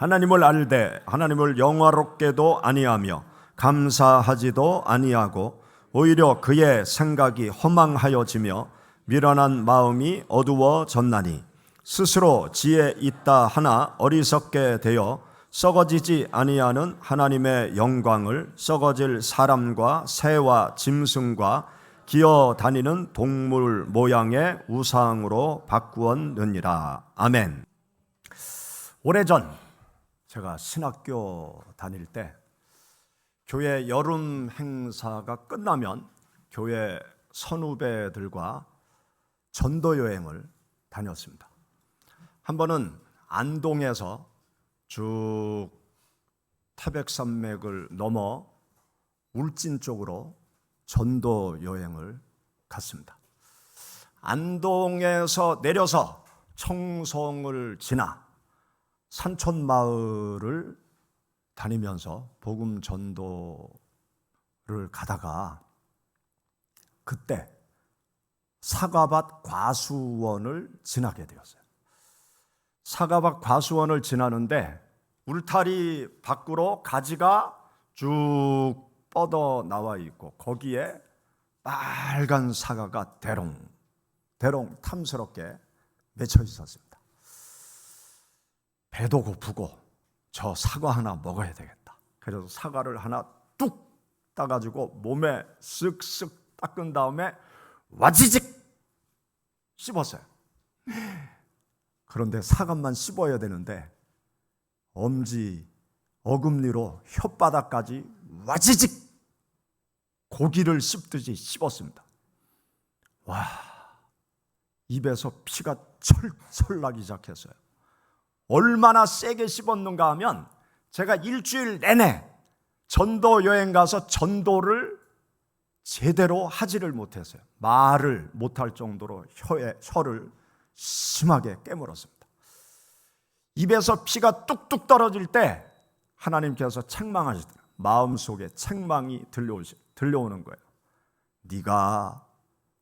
하나님을 알되 하나님을 영화롭게도 아니하며 감사하지도 아니하고 오히려 그의 생각이 허망하여지며 미련한 마음이 어두워졌나니 스스로 지혜 있다 하나 어리석게 되어 썩어지지 아니하는 하나님의 영광을 썩어질 사람과 새와 짐승과 기어 다니는 동물 모양의 우상으로 바꾸었느니라. 아멘. 오래전 제가 신학교 다닐 때 교회 여름 행사가 끝나면 교회 선후배들과 전도 여행을 다녔습니다. 한 번은 안동에서 쭉 태백산맥을 넘어 울진 쪽으로 전도 여행을 갔습니다. 안동에서 내려서 청송을 지나 산촌 마을을 다니면서 복음 전도를 가다가 그때 사과밭 과수원을 지나게 되었어요. 사과밭 과수원을 지나는데 울타리 밖으로 가지가 쭉 뻗어 나와 있고 거기에 빨간 사과가 대롱 대롱 탐스럽게 맺혀 있었습니다. 배도 고프고 저 사과 하나 먹어야 되겠다. 그래서 사과를 하나 뚝 따가지고 몸에 쓱쓱 닦은 다음에 와지직 씹었어요. 그런데 사과만 씹어야 되는데 엄지 어금니로 혓바닥까지 와지직 고기를 씹듯이 씹었습니다. 와 입에서 피가 철철 나기 시작했어요. 얼마나 세게 씹었는가 하면 제가 일주일 내내 전도 여행 가서 전도를 제대로 하지를 못했어요. 말을 못할 정도로 혀에, 혀를 심하게 깨물었습니다. 입에서 피가 뚝뚝 떨어질 때 하나님께서 책망하시더라. 마음속에 책망이 들려오시, 들려오는 거예요. 네가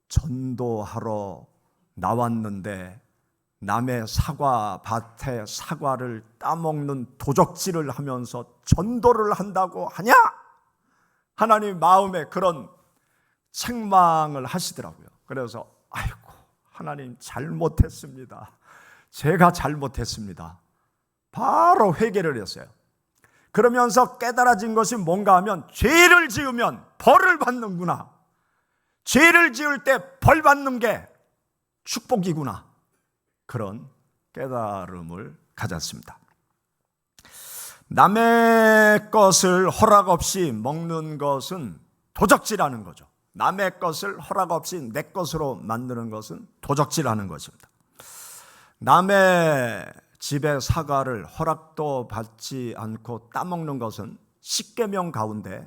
전도하러 나왔는데 남의 사과 밭에 사과를 따먹는 도적질을 하면서 전도를 한다고 하냐? 하나님 마음에 그런 책망을 하시더라고요. 그래서 아이고 하나님 잘못했습니다. 제가 잘못했습니다. 바로 회개를 했어요. 그러면서 깨달아진 것이 뭔가 하면 죄를 지으면 벌을 받는구나. 죄를 지을 때 벌 받는 게 축복이구나. 그런 깨달음을 가졌습니다. 남의 것을 허락 없이 먹는 것은 도적질하는 거죠. 남의 것을 허락 없이 내 것으로 만드는 것은 도적질하는 것입니다. 남의 집의 사과를 허락도 받지 않고 따먹는 것은 10계명 가운데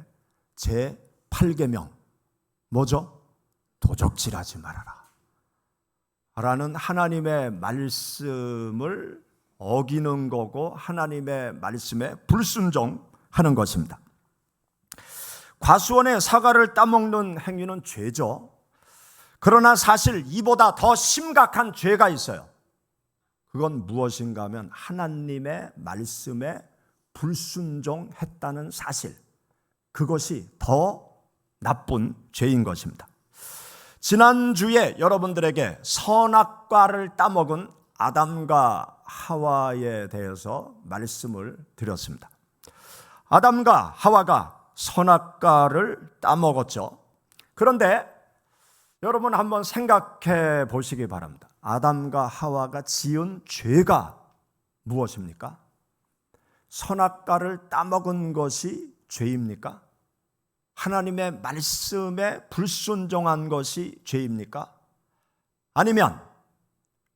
제 8계명 뭐죠? 도적질하지 말아라. 라는 하나님의 말씀을 어기는 거고 하나님의 말씀에 불순종하는 것입니다. 과수원의 사과를 따먹는 행위는 죄죠. 그러나 사실 이보다 더 심각한 죄가 있어요. 그건 무엇인가 하면 하나님의 말씀에 불순종했다는 사실. 그것이 더 나쁜 죄인 것입니다. 지난주에 여러분들에게 선악과를 따먹은 아담과 하와에 대해서 말씀을 드렸습니다. 아담과 하와가 선악과를 따먹었죠. 그런데 여러분 한번 생각해 보시기 바랍니다. 아담과 하와가 지은 죄가 무엇입니까? 선악과를 따먹은 것이 죄입니까? 하나님의 말씀에 불순종한 것이 죄입니까? 아니면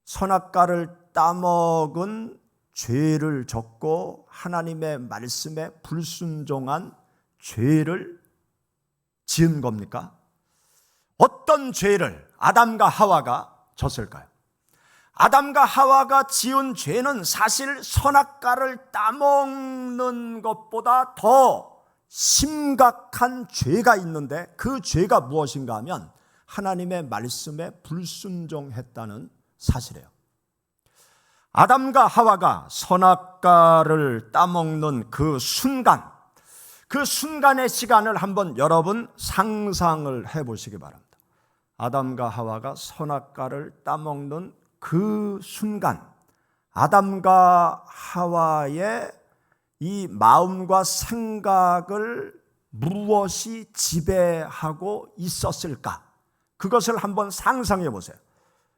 선악과를 따먹은 죄를 졌고 하나님의 말씀에 불순종한 죄를 지은 겁니까? 어떤 죄를 아담과 하와가 졌을까요? 아담과 하와가 지은 죄는 사실 선악과를 따먹는 것보다 더 심각한 죄가 있는데 그 죄가 무엇인가 하면 하나님의 말씀에 불순종했다는 사실이에요. 아담과 하와가 선악과를 따먹는 그 순간, 그 순간의 시간을 한번 여러분 상상을 해 보시기 바랍니다. 아담과 하와가 선악과를 따먹는 그 순간, 아담과 하와의 이 마음과 생각을 무엇이 지배하고 있었을까? 그것을 한번 상상해 보세요.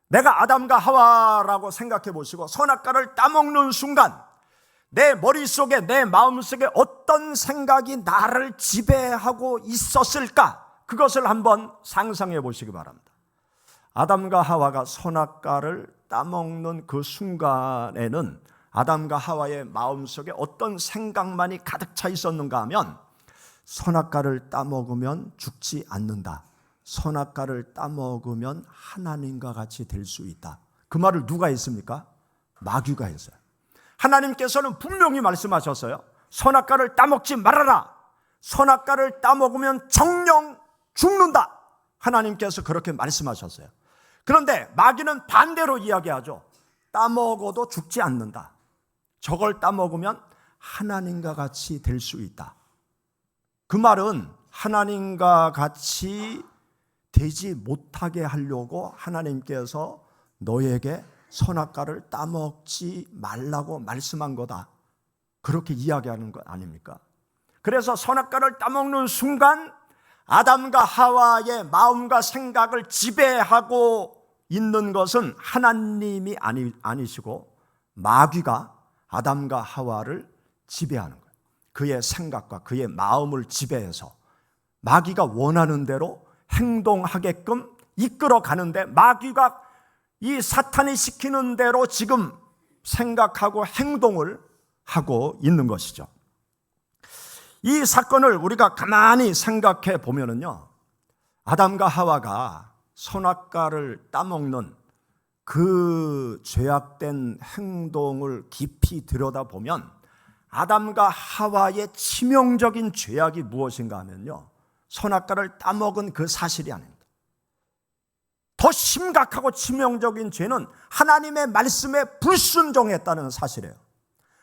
내가 아담과 하와라고 생각해 보시고 선악과를 따먹는 순간 내 머릿속에 내 마음속에 어떤 생각이 나를 지배하고 있었을까? 그것을 한번 상상해 보시기 바랍니다. 아담과 하와가 선악과를 따먹는 그 순간에는 아담과 하와의 마음속에 어떤 생각만이 가득 차 있었는가 하면 선악과를 따먹으면 죽지 않는다. 선악과를 따먹으면 하나님과 같이 될 수 있다. 그 말을 누가 했습니까? 마귀가 했어요. 하나님께서는 분명히 말씀하셨어요. 선악과를 따먹지 말아라. 선악과를 따먹으면 정령 죽는다. 하나님께서 그렇게 말씀하셨어요. 그런데 마귀는 반대로 이야기하죠. 따먹어도 죽지 않는다. 저걸 따먹으면 하나님과 같이 될 수 있다. 그 말은 하나님과 같이 되지 못하게 하려고 하나님께서 너에게 선악과를 따먹지 말라고 말씀한 거다. 그렇게 이야기하는 것 아닙니까? 그래서 선악과를 따먹는 순간 아담과 하와의 마음과 생각을 지배하고 있는 것은 하나님이 아니, 아니시고 마귀가 아담과 하와를 지배하는 거예요. 그의 생각과 그의 마음을 지배해서 마귀가 원하는 대로 행동하게끔 이끌어 가는데 마귀가 이 사탄이 시키는 대로 지금 생각하고 행동을 하고 있는 것이죠. 이 사건을 우리가 가만히 생각해 보면은요. 아담과 하와가 선악과를 따먹는 그 죄악된 행동을 깊이 들여다보면 아담과 하와의 치명적인 죄악이 무엇인가 하면요. 선악과를 따먹은 그 사실이 아닙니다. 더 심각하고 치명적인 죄는 하나님의 말씀에 불순종했다는 사실이에요.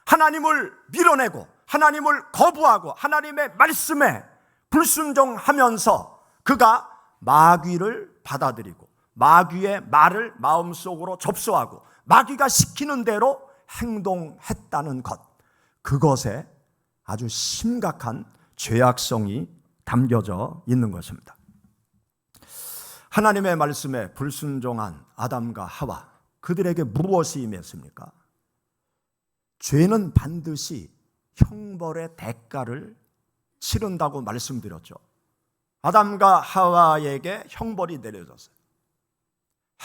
하나님을 밀어내고 하나님을 거부하고 하나님의 말씀에 불순종하면서 그가 마귀를 받아들이고 마귀의 말을 마음속으로 접수하고 마귀가 시키는 대로 행동했다는 것. 그것에 아주 심각한 죄악성이 담겨져 있는 것입니다. 하나님의 말씀에 불순종한 아담과 하와 그들에게 무엇이 임했습니까? 죄는 반드시 형벌의 대가를 치른다고 말씀드렸죠. 아담과 하와에게 형벌이 내려졌어요.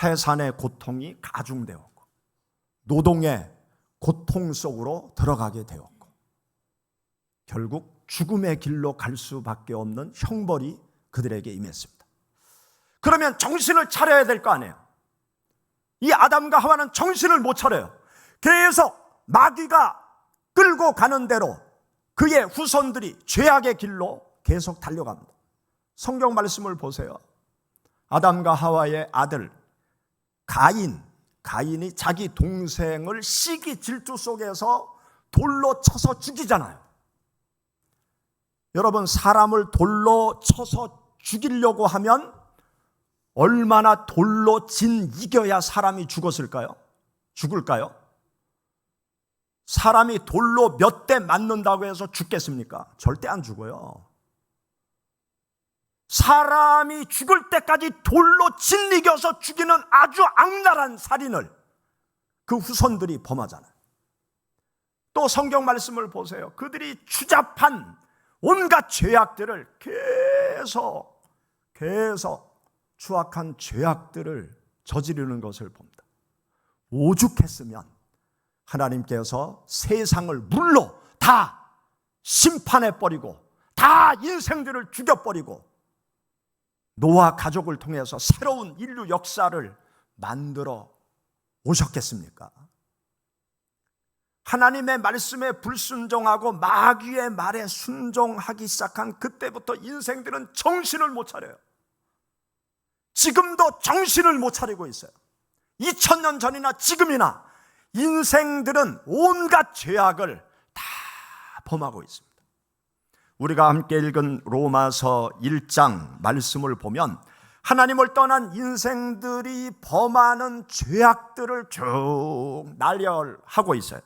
해산의 고통이 가중되었고 노동의 고통 속으로 들어가게 되었고 결국 죽음의 길로 갈 수밖에 없는 형벌이 그들에게 임했습니다. 그러면 정신을 차려야 될 거 아니에요. 이 아담과 하와는 정신을 못 차려요. 계속 마귀가 끌고 가는 대로 그의 후손들이 죄악의 길로 계속 달려갑니다. 성경 말씀을 보세요. 아담과 하와의 아들 가인, 가인이 자기 동생을 시기 질투 속에서 돌로 쳐서 죽이잖아요. 여러분, 사람을 돌로 쳐서 죽이려고 하면 얼마나 돌로 진 이겨야 사람이 죽었을까요? 죽을까요? 사람이 돌로 몇 대 맞는다고 해서 죽겠습니까? 절대 안 죽어요. 사람이 죽을 때까지 돌로 짓이겨서 죽이는 아주 악랄한 살인을 그 후손들이 범하잖아요. 또 성경 말씀을 보세요. 그들이 추잡한 온갖 죄악들을 계속 계속 추악한 죄악들을 저지르는 것을 봅니다. 오죽했으면 하나님께서 세상을 물로 다 심판해 버리고 다 인생들을 죽여 버리고 노아 가족을 통해서 새로운 인류 역사를 만들어 오셨겠습니까? 하나님의 말씀에 불순종하고 마귀의 말에 순종하기 시작한 그때부터 인생들은 정신을 못 차려요. 지금도 정신을 못 차리고 있어요. 2000년 전이나 지금이나 인생들은 온갖 죄악을 다 범하고 있습니다. 우리가 함께 읽은 로마서 1장 말씀을 보면 하나님을 떠난 인생들이 범하는 죄악들을 쭉 날열하고 있어요.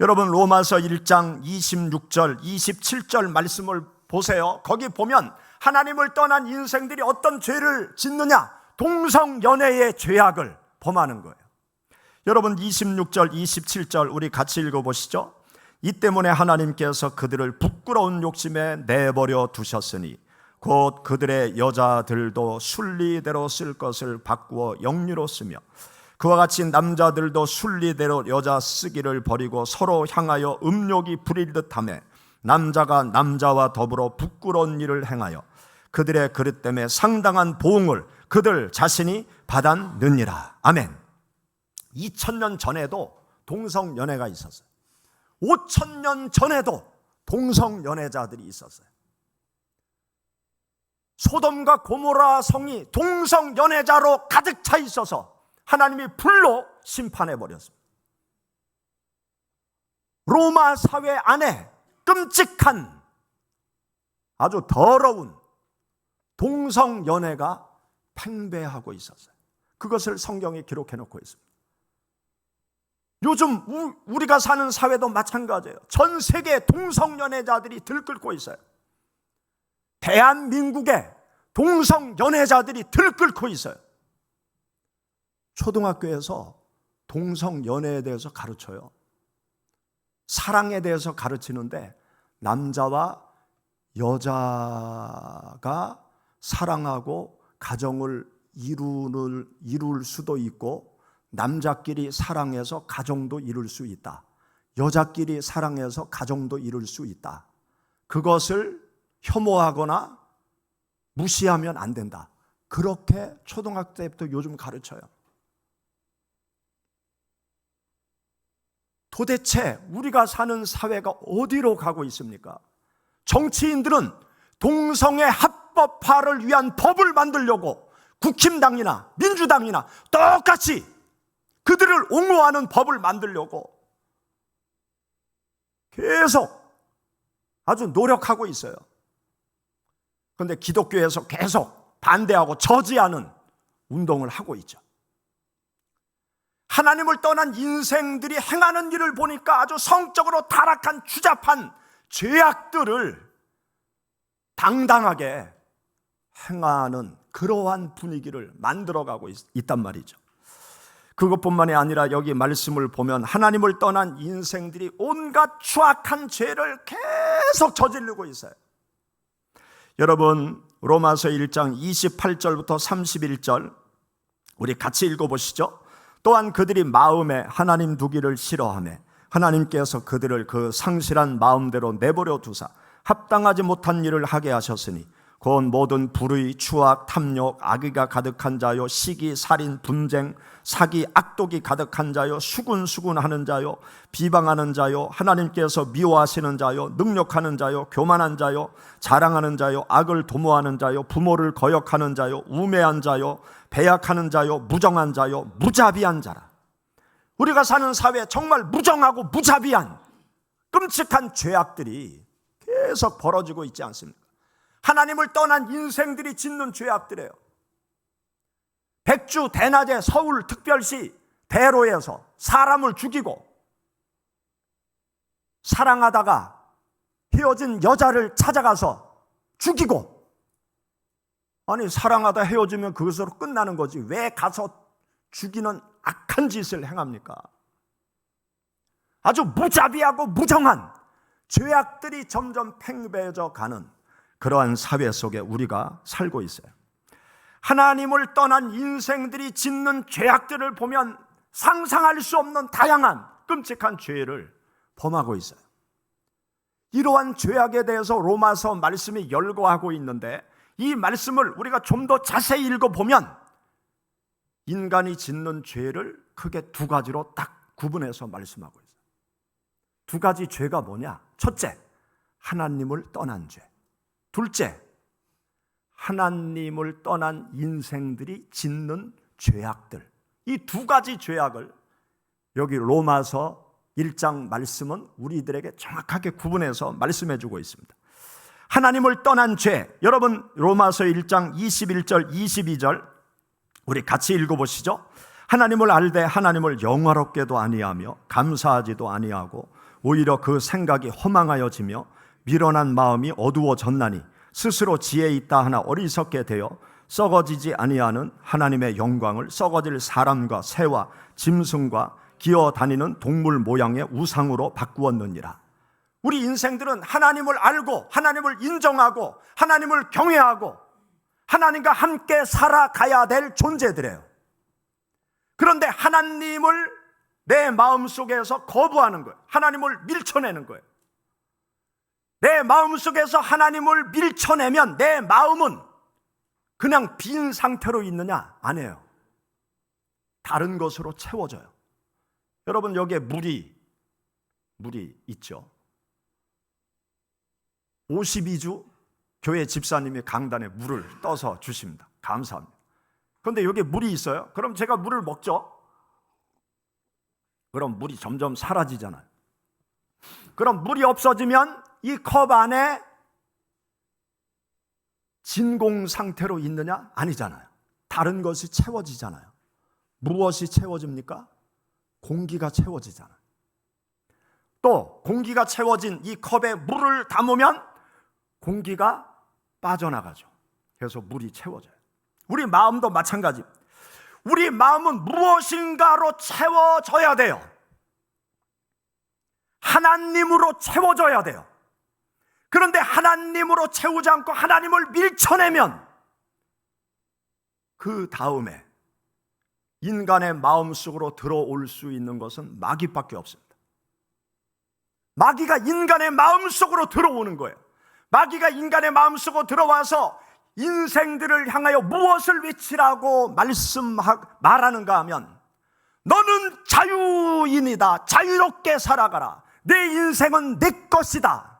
여러분 로마서 1장 26절, 27절 말씀을 보세요. 거기 보면 하나님을 떠난 인생들이 어떤 죄를 짓느냐? 동성연애의 죄악을 범하는 거예요. 여러분 26절, 27절 우리 같이 읽어 보시죠. 이 때문에 하나님께서 그들을 부끄러운 욕심에 내버려 두셨으니 곧 그들의 여자들도 순리대로 쓸 것을 바꾸어 영리로 쓰며 그와 같이 남자들도 순리대로 여자 쓰기를 버리고 서로 향하여 음욕이 부릴 듯하며 남자가 남자와 더불어 부끄러운 일을 행하여 그들의 그릇 때문에 상당한 보응을 그들 자신이 받았느니라. 아멘. 2000년 전에도 동성 연애가 있었어요. 5000년 전에도 동성 연애자들이 있었어요. 소돔과 고모라 성이 동성 연애자로 가득 차 있어서 하나님이 불로 심판해 버렸습니다. 로마 사회 안에 끔찍한 아주 더러운 동성 연애가 팽배하고 있었어요. 그것을 성경에 기록해 놓고 있습니다. 요즘 우 리가 사는 사회도 마찬가지예요. 전 세계 동성 연애자들이 들끓고 있어요. 대한민국에 동성 연애자들이 들끓고 있어요. 초등학교에서 동성 연애에 대해서 가르쳐요. 사랑에 대해서 가르치는데 남자와 여자가 사랑하고 가정을 이루는 이룰 수도 있고 남자끼리 사랑해서 가정도 이룰 수 있다. 여자끼리 사랑해서 가정도 이룰 수 있다. 그것을 혐오하거나 무시하면 안 된다. 그렇게 초등학교 때부터 요즘 가르쳐요. 도대체 우리가 사는 사회가 어디로 가고 있습니까? 정치인들은 동성애 합법화를 위한 법을 만들려고 국힘당이나 민주당이나 똑같이 그들을 옹호하는 법을 만들려고 계속 아주 노력하고 있어요. 그런데 기독교에서 계속 반대하고 저지하는 운동을 하고 있죠. 하나님을 떠난 인생들이 행하는 일을 보니까 아주 성적으로 타락한 추잡한 죄악들을 당당하게 행하는 그러한 분위기를 만들어가고 있, 단 말이죠. 그것뿐만이 아니라 여기 말씀을 보면 하나님을 떠난 인생들이 온갖 추악한 죄를 계속 저지르고 있어요. 여러분 로마서 1장 28절부터 31절 우리 같이 읽어 보시죠. 또한 그들이 마음에 하나님 두기를 싫어하며 하나님께서 그들을 그 상실한 마음대로 내버려 두사 합당하지 못한 일을 하게 하셨으니 곧 모든 불의, 추악, 탐욕, 악의가 가득한 자요, 시기, 살인, 분쟁, 사기, 악독이 가득한 자요, 수군수군하는 자요, 비방하는 자요, 하나님께서 미워하시는 자요, 능력하는 자요, 교만한 자요, 자랑하는 자요, 악을 도모하는 자요, 부모를 거역하는 자요, 우매한 자요, 배약하는 자요, 무정한 자요, 무자비한 자라. 우리가 사는 사회 정말 무정하고 무자비한 끔찍한 죄악들이 계속 벌어지고 있지 않습니까? 하나님을 떠난 인생들이 짓는 죄악들이에요. 백주 대낮에 서울 특별시 대로에서 사람을 죽이고 사랑하다가 헤어진 여자를 찾아가서 죽이고 아니 사랑하다 헤어지면 그것으로 끝나는 거지 왜 가서 죽이는 악한 짓을 행합니까? 아주 무자비하고 무정한 죄악들이 점점 팽배해져 가는 그러한 사회 속에 우리가 살고 있어요. 하나님을 떠난 인생들이 짓는 죄악들을 보면 상상할 수 없는 다양한 끔찍한 죄를 범하고 있어요. 이러한 죄악에 대해서 로마서 말씀이 열거하고 있는데 이 말씀을 우리가 좀 더 자세히 읽어보면 인간이 짓는 죄를 크게 두 가지로 딱 구분해서 말씀하고 있어요. 두 가지 죄가 뭐냐? 첫째, 하나님을 떠난 죄. 둘째, 하나님을 떠난 인생들이 짓는 죄악들. 이 두 가지 죄악을 여기 로마서 1장 말씀은 우리들에게 정확하게 구분해서 말씀해 주고 있습니다. 하나님을 떠난 죄. 여러분 로마서 1장 21절 22절 우리 같이 읽어 보시죠. 하나님을 알되 하나님을 영화롭게도 아니하며 감사하지도 아니하고 오히려 그 생각이 허망하여지며 미련한 마음이 어두워졌나니 스스로 지혜 있다 하나 어리석게 되어 썩어지지 아니하는 하나님의 영광을 썩어질 사람과 새와 짐승과 기어 다니는 동물 모양의 우상으로 바꾸었느니라. 우리 인생들은 하나님을 알고 하나님을 인정하고 하나님을 경외하고 하나님과 함께 살아가야 될 존재들이에요. 그런데 하나님을 내 마음 속에서 거부하는 거예요. 하나님을 밀쳐내는 거예요. 내 마음 속에서 하나님을 밀쳐내면 내 마음은 그냥 빈 상태로 있느냐? 아니에요. 다른 것으로 채워져요. 여러분 여기에 물이 물이 있죠. 52주 교회 집사님이 강단에 물을 떠서 주십니다. 감사합니다. 그런데 여기에 물이 있어요. 그럼 제가 물을 먹죠. 그럼 물이 점점 사라지잖아요. 그럼 물이 없어지면 이 컵 안에 진공 상태로 있느냐? 아니잖아요. 다른 것이 채워지잖아요. 무엇이 채워집니까? 공기가 채워지잖아요. 또 공기가 채워진 이 컵에 물을 담으면 공기가 빠져나가죠. 그래서 물이 채워져요. 우리 마음도 마찬가지. 우리 마음은 무엇인가로 채워져야 돼요. 하나님으로 채워져야 돼요. 그런데 하나님으로 채우지 않고 하나님을 밀쳐내면 그 다음에 인간의 마음 속으로 들어올 수 있는 것은 마귀밖에 없습니다. 마귀가 인간의 마음 속으로 들어오는 거예요. 마귀가 인간의 마음 속으로 들어와서 인생들을 향하여 무엇을 외치라고 말씀하 말하는가 하면 너는 자유인이다. 자유롭게 살아가라. 내 인생은 내 것이다.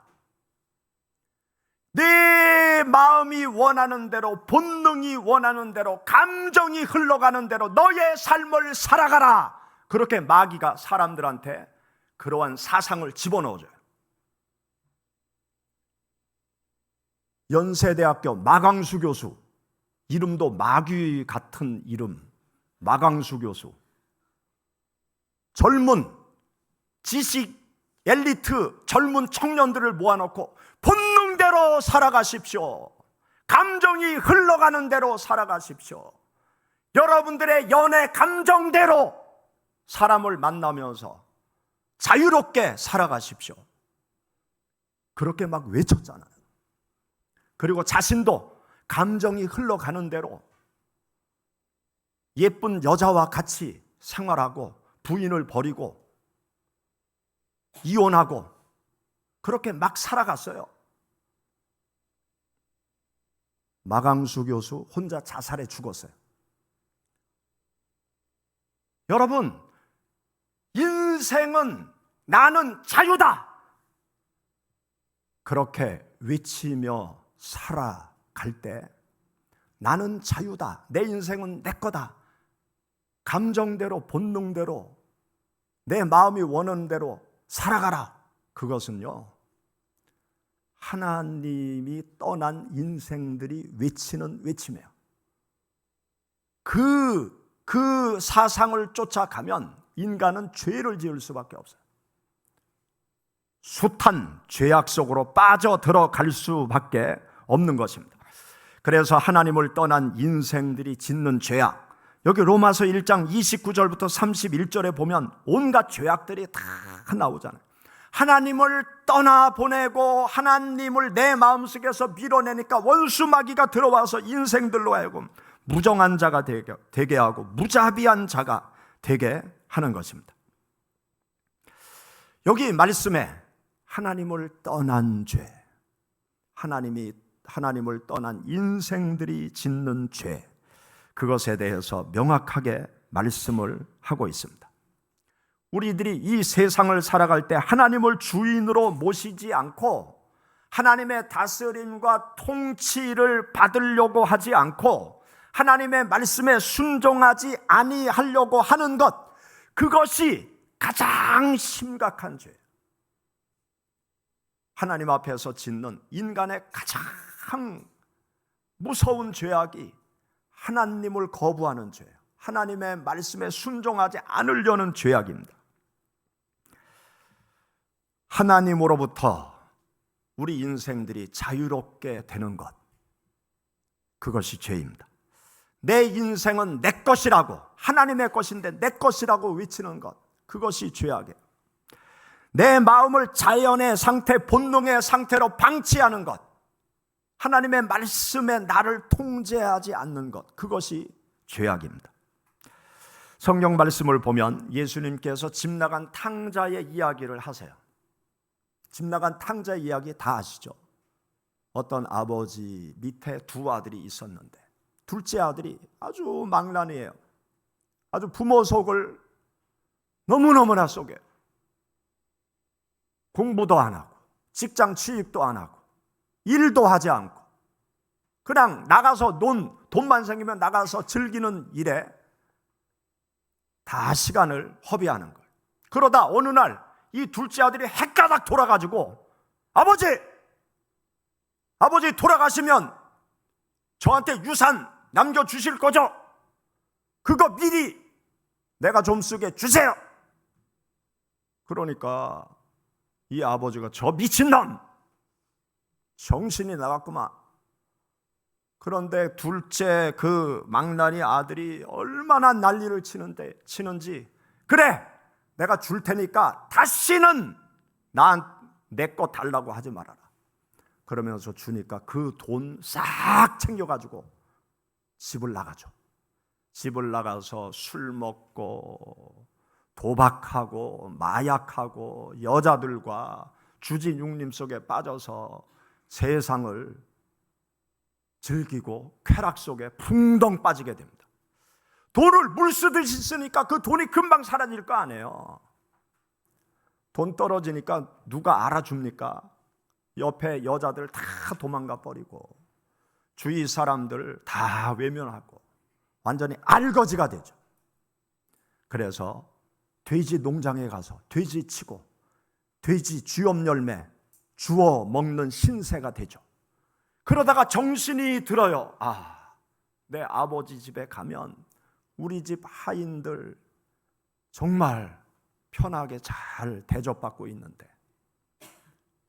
내 마음이 원하는 대로, 본능이 원하는 대로, 감정이 흘러가는 대로 너의 삶을 살아가라. 그렇게 마귀가 사람들한테 그러한 사상을 집어넣어줘요. 연세대학교 마강수 교수, 이름도 마귀 같은 이름, 마강수 교수. 젊은 지식 엘리트 젊은 청년들을 모아놓고 본능 대로 살아가십시오. 감정이 흘러가는 대로 살아가십시오. 여러분들의 연애 감정대로 사람을 만나면서 자유롭게 살아가십시오. 그렇게 막 외쳤잖아요. 그리고 자신도 감정이 흘러가는 대로 예쁜 여자와 같이 생활하고 부인을 버리고 이혼하고 그렇게 막 살아갔어요. 마강수 교수 혼자 자살해 죽었어요. 여러분, 인생은 나는 자유다! 그렇게 외치며 살아갈 때 나는 자유다. 내 인생은 내 거다. 감정대로, 본능대로, 내 마음이 원하는 대로 살아가라. 그것은요, 하나님이 떠난 인생들이 외치는 외침이에요. 그, 그 사상을 쫓아가면 인간은 죄를 지을 수밖에 없어요. 숱한 죄악 속으로 빠져 들어갈 수밖에 없는 것입니다. 그래서 하나님을 떠난 인생들이 짓는 죄악, 여기 로마서 1장 29절부터 31절에 보면 온갖 죄악들이 다 나오잖아요. 하나님을 떠나 보내고 하나님을 내 마음속에서 밀어내니까 원수 마귀가 들어와서 인생들로 하여금 무정한 자가 되게, 되게 하고 무자비한 자가 되게 하는 것입니다. 여기 말씀에 하나님을 떠난 죄, 하나님이 하나님을 떠난 인생들이 짓는 죄, 그것에 대해서 명확하게 말씀을 하고 있습니다. 우리들이 이 세상을 살아갈 때 하나님을 주인으로 모시지 않고 하나님의 다스림과 통치를 받으려고 하지 않고 하나님의 말씀에 순종하지 아니하려고 하는 것 그것이 가장 심각한 죄예요. 하나님 앞에서 짓는 인간의 가장 무서운 죄악이 하나님을 거부하는 죄예요. 하나님의 말씀에 순종하지 않으려는 죄악입니다. 하나님으로부터 우리 인생들이 자유롭게 되는 것. 그것이 죄입니다. 내 인생은 내 것이라고, 하나님의 것인데 내 것이라고 외치는 것. 그것이 죄악이에요. 내 마음을 자연의 상태, 본능의 상태로 방치하는 것. 하나님의 말씀에 나를 통제하지 않는 것. 그것이 죄악입니다. 성경 말씀을 보면 예수님께서 집 나간 탕자의 이야기를 하세요. 집 나간 탕자 이야기 다 아시죠? 어떤 아버지 밑에 두 아들이 있었는데 둘째 아들이 아주 망란이에요. 아주 부모 속을 너무너무나 속에 공부도 안 하고 직장 취직도 안 하고 일도 하지 않고 그냥 나가서 논 돈만 생기면 나가서 즐기는 일에 다 시간을 허비하는 거예요. 그러다 어느 날 이 둘째 아들이 헷가닥 돌아가지고 아버지 아버지 돌아가시면 저한테 유산 남겨 주실 거죠? 그거 미리 내가 좀 쓰게 주세요. 그러니까 이 아버지가 저 미친놈 정신이 나갔구만. 그런데 둘째 그 망나니 아들이 얼마나 난리를 치는데 치는지 그래 내가 줄 테니까 다시는 난내 거 달라고 하지 말아라. 그러면서 주니까 그 돈 싹 챙겨가지고 집을 나가죠. 집을 나가서 술 먹고 도박하고 마약하고 여자들과 주진 육림 속에 빠져서 세상을 즐기고 쾌락 속에 풍덩 빠지게 됩니다. 돈을 물 쓰듯이 쓰니까 그 돈이 금방 사라질 거 아니에요. 돈 떨어지니까 누가 알아줍니까? 옆에 여자들 다 도망가 버리고 주위 사람들 다 외면하고 완전히 알거지가 되죠. 그래서 돼지 농장에 가서 돼지 치고 돼지 쥐엄 열매 주워 먹는 신세가 되죠. 그러다가 정신이 들어요. 아, 내 아버지 집에 가면 우리 집 하인들 정말 편하게 잘 대접받고 있는데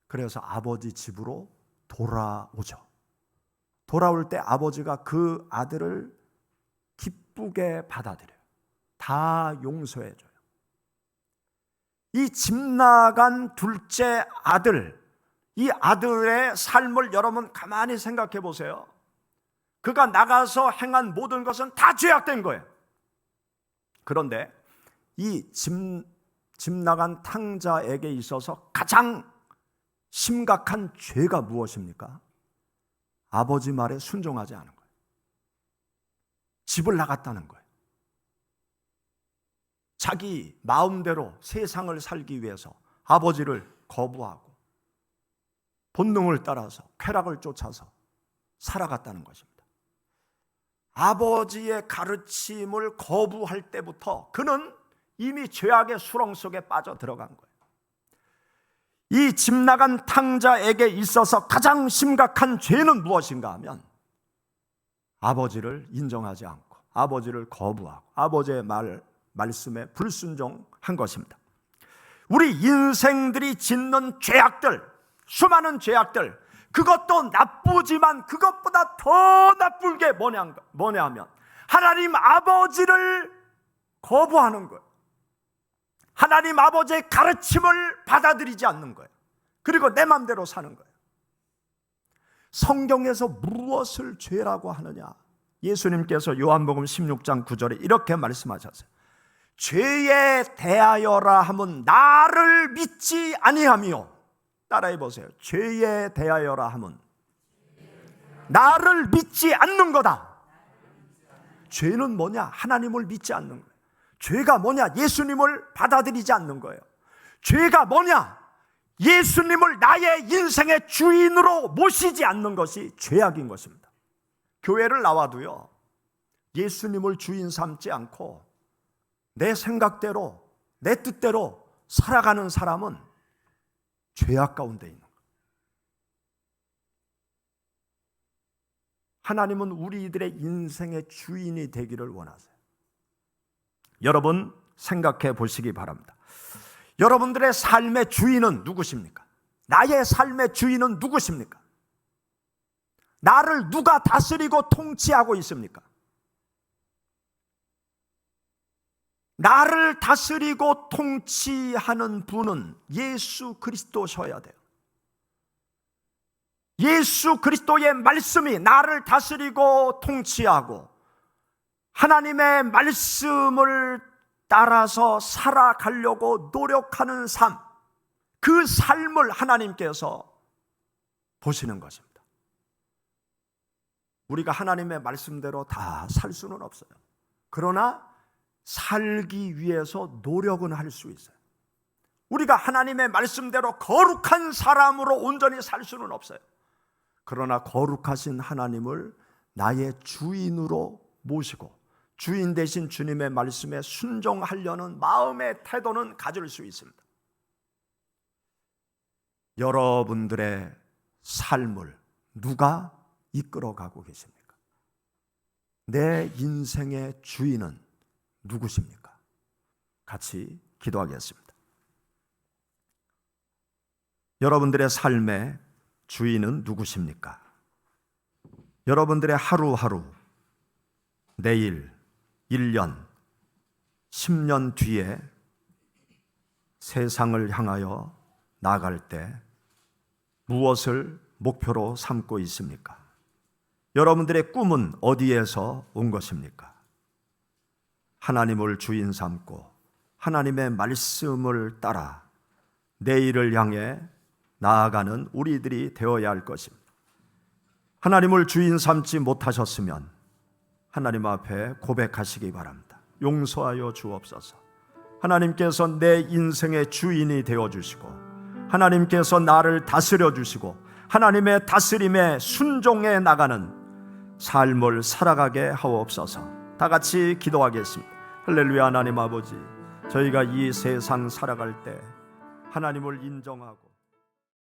그래서 아버지 집으로 돌아오죠. 돌아올 때 아버지가 그 아들을 기쁘게 받아들여요. 다 용서해줘요. 이 집 나간 둘째 아들, 이 아들의 삶을 여러분 가만히 생각해 보세요. 그가 나가서 행한 모든 것은 다 죄악된 거예요. 그런데 이 집, 집 나간 탕자에게 있어서 가장 심각한 죄가 무엇입니까? 아버지 말에 순종하지 않은 거예요. 집을 나갔다는 거예요. 자기 마음대로 세상을 살기 위해서 아버지를 거부하고 본능을 따라서 쾌락을 쫓아서 살아갔다는 것입니다. 아버지의 가르침을 거부할 때부터 그는 이미 죄악의 수렁 속에 빠져 들어간 거예요. 이 집 나간 탕자에게 있어서 가장 심각한 죄는 무엇인가 하면 아버지를 인정하지 않고 아버지를 거부하고 아버지의 말, 말씀에 불순종한 것입니다. 우리 인생들이 짓는 죄악들, 수많은 죄악들, 그것도 나쁘지만 그것보다 더 나쁜 게 뭐냐, 뭐냐 하면 하나님 아버지를 거부하는 거예요. 하나님 아버지의 가르침을 받아들이지 않는 거예요. 그리고 내 마음대로 사는 거예요. 성경에서 무엇을 죄라고 하느냐? 예수님께서 요한복음 16장 9절에 이렇게 말씀하셨어요. 죄에 대하여라 함은 나를 믿지 아니하며 따라해 보세요. 죄에 대하여라 함은 나를 믿지 않는 거다. 죄는 뭐냐? 하나님을 믿지 않는 거예요. 죄가 뭐냐? 예수님을 받아들이지 않는 거예요. 죄가 뭐냐? 예수님을 나의 인생의 주인으로 모시지 않는 것이 죄악인 것입니다. 교회를 나와도요, 예수님을 주인 삼지 않고 내 생각대로, 내 뜻대로 살아가는 사람은 죄악 가운데 있는 거예요. 하나님은 우리들의 인생의 주인이 되기를 원하세요. 여러분 생각해 보시기 바랍니다. 여러분들의 삶의 주인은 누구십니까? 나의 삶의 주인은 누구십니까? 나를 누가 다스리고 통치하고 있습니까? 나를 다스리고 통치하는 분은 예수 그리스도셔야 돼요. 예수 그리스도의 말씀이 나를 다스리고 통치하고 하나님의 말씀을 따라서 살아가려고 노력하는 삶, 그 삶을 하나님께서 보시는 것입니다. 우리가 하나님의 말씀대로 다 살 수는 없어요. 그러나 살기 위해서 노력은 할 수 있어요. 우리가 하나님의 말씀대로 거룩한 사람으로 온전히 살 수는 없어요. 그러나 거룩하신 하나님을 나의 주인으로 모시고 주인 대신 주님의 말씀에 순종하려는 마음의 태도는 가질 수 있습니다. 여러분들의 삶을 누가 이끌어가고 계십니까? 내 인생의 주인은 누구십니까? 같이 기도하겠습니다. 여러분들의 삶의 주인은 누구십니까? 여러분들의 하루하루, 내일, 1년, 10년 뒤에 세상을 향하여 나갈 때 무엇을 목표로 삼고 있습니까? 여러분들의 꿈은 어디에서 온 것입니까? 하나님을 주인 삼고 하나님의 말씀을 따라 내일을 향해 나아가는 우리들이 되어야 할 것입니다. 하나님을 주인 삼지 못하셨으면 하나님 앞에 고백하시기 바랍니다. 용서하여 주옵소서. 하나님께서 내 인생의 주인이 되어 주시고 하나님께서 나를 다스려 주시고 하나님의 다스림에 순종해 나가는 삶을 살아가게 하옵소서. 다 같이 기도하겠습니다. 할렐루야 하나님 아버지. 저희가 이 세상 살아갈 때 하나님을 인정하고